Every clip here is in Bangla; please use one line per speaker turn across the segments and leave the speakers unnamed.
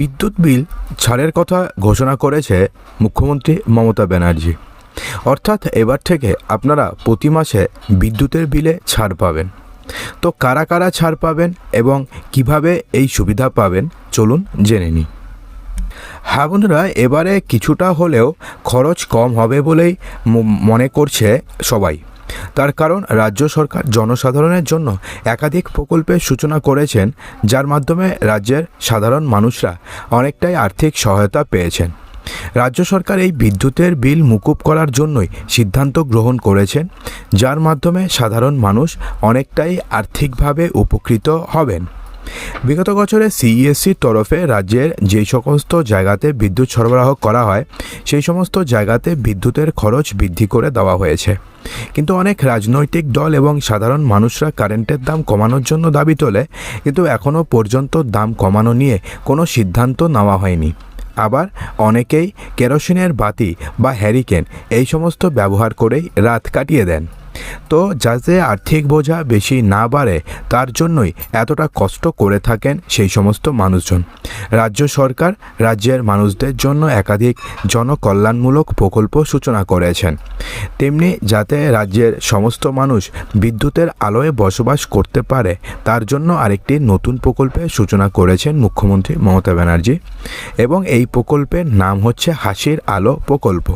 বিদ্যুৎ বিল ছাড়ের কথা ঘোষণা করেছে মুখ্যমন্ত্রী মমতা ব্যানার্জি। অর্থাৎ এবার থেকে আপনারা প্রতি মাসে বিদ্যুতের বিলে ছাড় পাবেন। তো কারা কারা ছাড় পাবেন এবং কীভাবে এই সুবিধা পাবেন চলুন জেনে নিই। হ্যাঁ বন্ধুরা, এবারে কিছুটা হলেও খরচ কম হবে বলেই মনে করছে সবাই। তার কারণ রাজ্য সরকার জনসাধারণের জন্য একাধিক প্রকল্পের সূচনা করেছেন, যার মাধ্যমে রাজ্যের সাধারণ মানুষরা অনেকটাই আর্থিক সহায়তা পেয়েছেন। রাজ্য সরকার এই বিদ্যুতের বিল মুকুব করার জন্যই সিদ্ধান্ত গ্রহণ করেছেন, যার মাধ্যমে সাধারণ মানুষ অনেকটাই আর্থিকভাবে উপকৃত হবেন। বিগত বছরে সিইএসসির তরফে রাজ্যের যে সমস্ত জায়গাতে বিদ্যুৎ সরবরাহ করা হয়, সেই সমস্ত জায়গাতে বিদ্যুতের খরচ বৃদ্ধি করে দেওয়া হয়েছে। কিন্তু অনেক রাজনৈতিক দল এবং সাধারণ মানুষরা কারেন্টের দাম কমানোর জন্য দাবি তোলে, কিন্তু এখনও পর্যন্ত দাম কমানো নিয়ে কোনো সিদ্ধান্ত নেওয়া হয়নি। আবার অনেকেই কেরোসিনের বাতি বা হ্যারিকেন এই সমস্ত ব্যবহার করেই রাত কাটিয়ে দেন। তো যাতে আর্থিক বোঝা বেশি না বাড়ে, তার জন্যই এতটা কষ্ট করে থাকেন সেই সমস্ত মানুষজন। রাজ্য সরকার রাজ্যের মানুষদের জন্য একাধিক জনকল্যাণমূলক প্রকল্প সূচনা করেছেন। তেমনি যাতে রাজ্যের সমস্ত মানুষ বিদ্যুতের আলোয় বসবাস করতে পারে, তার জন্য আরেকটি নতুন প্রকল্পের সূচনা করেছেন মুখ্যমন্ত্রী মমতা ব্যানার্জি। এবং এই প্রকল্পের নাম হচ্ছে হাসির আলো প্রকল্প।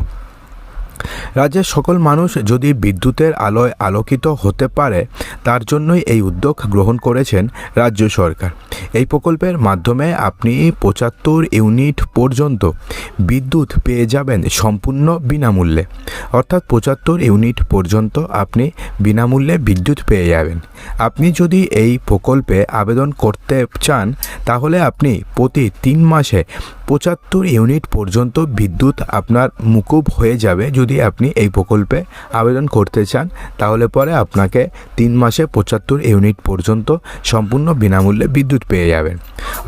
রাজ্যের সকল মানুষ যদি বিদ্যুতের আলোয় আলোকিত হতে পারে, তার জন্যই এই উদ্যোগ গ্রহণ করেছেন রাজ্য সরকার। এই প্রকল্পের মাধ্যমে আপনি পঁচাত্তর ইউনিট পর্যন্ত বিদ্যুৎ পেয়ে যাবেন সম্পূর্ণ বিনামূল্যে। অর্থাৎ পঁচাত্তর ইউনিট পর্যন্ত আপনি বিনামূল্যে বিদ্যুৎ পেয়ে যাবেন। আপনি যদি এই প্রকল্পে আবেদন করতে চান, তাহলে আপনি প্রতি তিন মাসে পঁচাত্তর ইউনিট পর্যন্ত বিদ্যুৎ আপনার মুকুব হয়ে যাবে যদি আপনি এই প্রকল্পে আবেদন করতে চান, তাহলে পরে আপনাকে তিন মাসে পঁচাত্তর ইউনিট পর্যন্ত সম্পূর্ণ বিনামূল্যে বিদ্যুৎ পেয়ে যাবেন।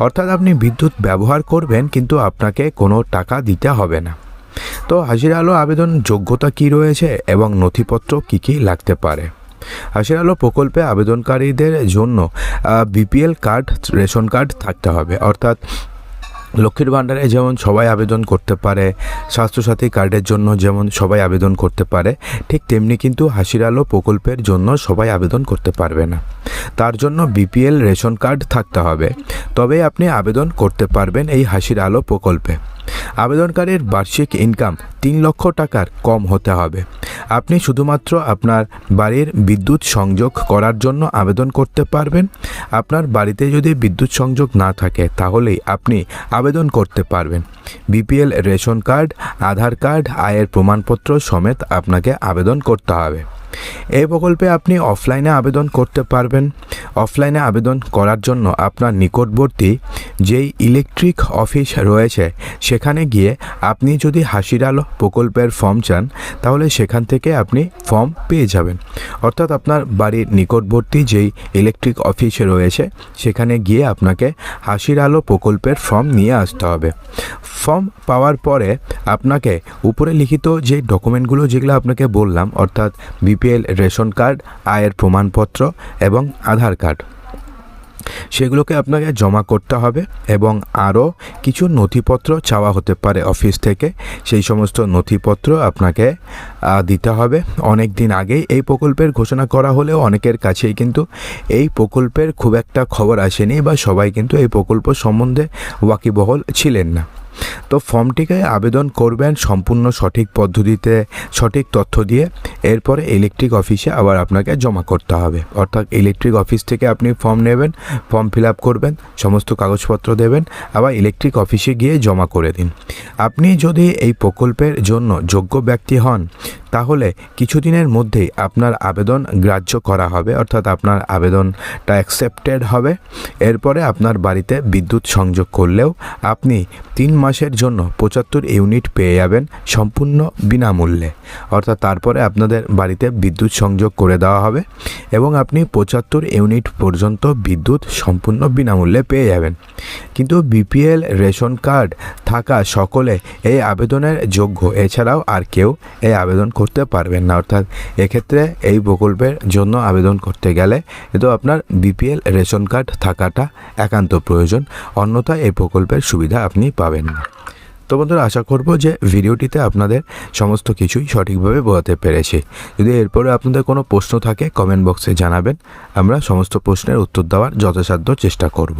অর্থাৎ আপনি বিদ্যুৎ ব্যবহার করবেন, কিন্তু আপনাকে কোনো টাকা দিতে হবে না। তো হাজির আলো আবেদন যোগ্যতা কী রয়েছে এবং নথিপত্র কী কী লাগতে পারে? হাসির আলো প্রকল্পে আবেদনকারীদের জন্য বিপিএল কার্ড, রেশন কার্ড থাকতে হবে। অর্থাৎ লক্ষ্মীর ভাণ্ডারে যেমন সবাই আবেদন করতে পারে, স্বাস্থ্যসাথী কার্ডের জন্য যেমন সবাই আবেদন করতে পারে, ঠিক তেমনি কিন্তু হাসির আলো প্রকল্পের জন্য সবাই আবেদন করতে পারবে না। তার জন্য বিপিএল রেশন কার্ড থাকতে হবে। তবে আপনি আবেদন করতে পারবেন এই হাসির আলো প্রকল্পে। আবেদনকারীর বার্ষিক ইনকাম তিন লক্ষ টাকার কম হতে হবে। আপনি শুধুমাত্র আপনার বাড়ির বিদ্যুৎ সংযোগ করার জন্য আবেদন করতে পারবেন। আপনার বাড়িতে যদি বিদ্যুৎ সংযোগ না থাকে, তাহলেই আপনি আবেদন করতে পারবেন। BPL ration card, Aadhaar card, আয়ের প্রমাণপত্র সমেত আপনাকে আবেদন করতে হবে। এই প্রকল্পে আপনি অফলাইনে আবেদন করতে পারবেন। অফলাইনে আবেদন করার জন্য আপনার নিকটবর্তী যেই ইলেকট্রিক অফিস রয়েছে, সেখানে গিয়ে আপনি যদি হাসির আলো প্রকল্পের ফর্ম চান, তাহলে সেখান থেকে আপনি ফর্ম পেয়ে যাবেন। অর্থাৎ আপনার বাড়ির নিকটবর্তী যেই ইলেকট্রিক অফিস রয়েছে, সেখানে গিয়ে আপনাকে হাসির আলো প্রকল্পের ফর্ম নিয়ে আসতে হবে। ফর্ম পাওয়ার পরে আপনাকে উপরে লিখিত যে ডকুমেন্টগুলো যেগুলো আপনাকে বললাম, অর্থাৎ বিপিএল রেশন কার্ড আয়ের প্রমাণপত্র এবং আধার কার্ড সেগুলোকে আপনাকে জমা করতে হবে এবং আরও কিছু নথিপত্র চাওয়া হতে পারে অফিস থেকে। সেই সমস্ত নথিপত্র আপনাকে দিতে হবে। অনেক দিন আগেই এই প্রকল্পের ঘোষণা করা হলেও অনেকের কাছেই কিন্তু এই প্রকল্পের খুব একটা খবর আসেনি বা সবাই কিন্তু এই প্রকল্প সম্বন্ধে ওয়াকিবহল ছিলেন না। তো ফর্মটিকে আবেদন করবেন সম্পূর্ণ সঠিক পদ্ধতিতে, সঠিক তথ্য দিয়ে। এরপরে ইলেকট্রিক অফিসে আবার আপনাকে জমা করতে হবে। অর্থাৎ ইলেকট্রিক অফিস থেকে আপনি ফর্ম নেবেন, ফর্ম ফিল আপ করবেন, সমস্ত কাগজপত্র দেবেন, আবার ইলেকট্রিক অফিসে গিয়ে জমা করে দিন। আপনি যদি এই প্রকল্পের জন্য যোগ্য ব্যক্তি হন, তাহলে কিছুদিনের মধ্যেই আপনার আবেদন গ্রাহ্য করা হবে, অর্থাৎ আপনার আবেদনটা অ্যাকসেপ্টেড হবে। এরপরে আপনার বাড়িতে বিদ্যুৎ সংযোগ করলেও আপনি তিন মাসের জন্য পঁচাত্তর ইউনিট পেয়ে যাবেন সম্পূর্ণ বিনামূল্যে। অর্থাৎ তারপরে আপনাদের বাড়িতে বিদ্যুৎ সংযোগ করে দেওয়া হবে এবং আপনি পঁচাত্তর ইউনিট পর্যন্ত বিদ্যুৎ সম্পূর্ণ বিনামূল্যে পেয়ে যাবেন। কিন্তু বিপিএল রেশন কার্ড থাকা সকলে এই আবেদনের যোগ্য। এছাড়াও আর কেউ এই আবেদন করতে পারবেন না। অর্থাৎ এক্ষেত্রে এই প্রকল্পের জন্য আবেদন করতে গেলে কিন্তু আপনার বিপিএল রেশন কার্ড থাকাটা একান্ত প্রয়োজন। অন্যথায় এই প্রকল্পের সুবিধা আপনি পাবেন না। তো বন্ধুরা, আশা করব যে ভিডিওটিতে আপনাদের সমস্ত কিছুই সঠিকভাবে বোঝাতে পেরেছি। যদি এরপরে আপনাদের কোনো প্রশ্ন থাকে কমেন্ট বক্সে জানাবেন। আমরা সমস্ত প্রশ্নের উত্তর দেওয়ার যথাসাধ্য চেষ্টা করব।